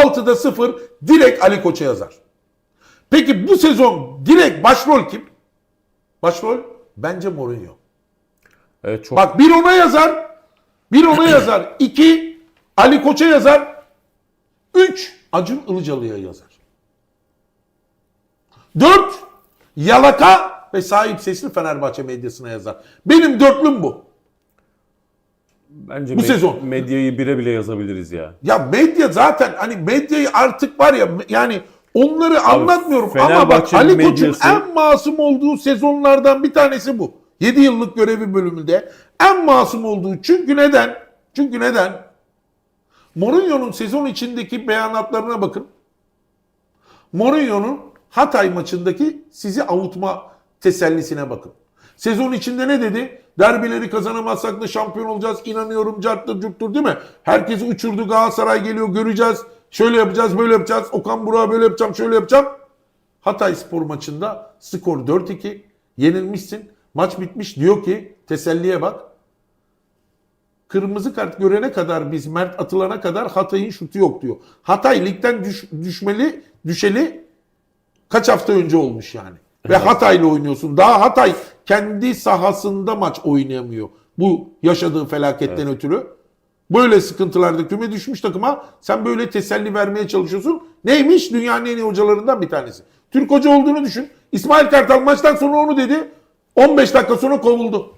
6'da 0 direkt Ali Koç'a yazar. Peki bu sezon direkt başrol kim? Başrol bence Mourinho. Evet, çok Bak bir ona yazar, bir ona yazar, iki Ali Koç'a yazar, üç Acun Ilıcalı'ya yazar. Dört Yalaka ve sahip sesli Fenerbahçe medyasına yazar. Benim dörtlüm bu. Bence bu med- sezon. medyayı bire bile yazabiliriz ya. Ya medya zaten hani medyayı artık var ya yani onları anlatmıyorum ama bak Fenerbahçe'nin Ali Koç'un medyası- en masum olduğu sezonlardan bir tanesi bu. 7 yıllık görevi bölümünde en masum olduğu. Çünkü neden? Çünkü neden? Mourinho'nun sezon içindeki beyanatlarına bakın. Mourinho'nun Hatay maçındaki sizi avutma tesellisine bakın. Sezon içinde ne dedi? Derbileri kazanamazsak da şampiyon olacağız. İnanıyorum carttır curttur değil mi? Herkesi uçurdu. Galatasaray geliyor göreceğiz. Şöyle yapacağız böyle yapacağız. Okan Burak'a böyle yapacağım şöyle yapacağım. Hatay spor maçında skor 4-2. Yenilmişsin. Maç bitmiş. Diyor ki teselliye bak. Kırmızı kart görene kadar biz Mert atılana kadar Hatay'ın şutu yok diyor. Hatay ligden düş- düşmeli, düşeli kaç hafta önce olmuş yani. Ve Hatay'la oynuyorsun. Daha Hatay kendi sahasında maç oynayamıyor. Bu yaşadığı felaketten ötürü. Böyle sıkıntılarda küme düşmüş takıma sen böyle teselli vermeye çalışıyorsun. Neymiş? Dünyanın en iyi hocalarından bir tanesi. Türk hoca olduğunu düşün. İsmail Kartal maçtan sonra onu dedi. 15 dakika sonra kovuldu.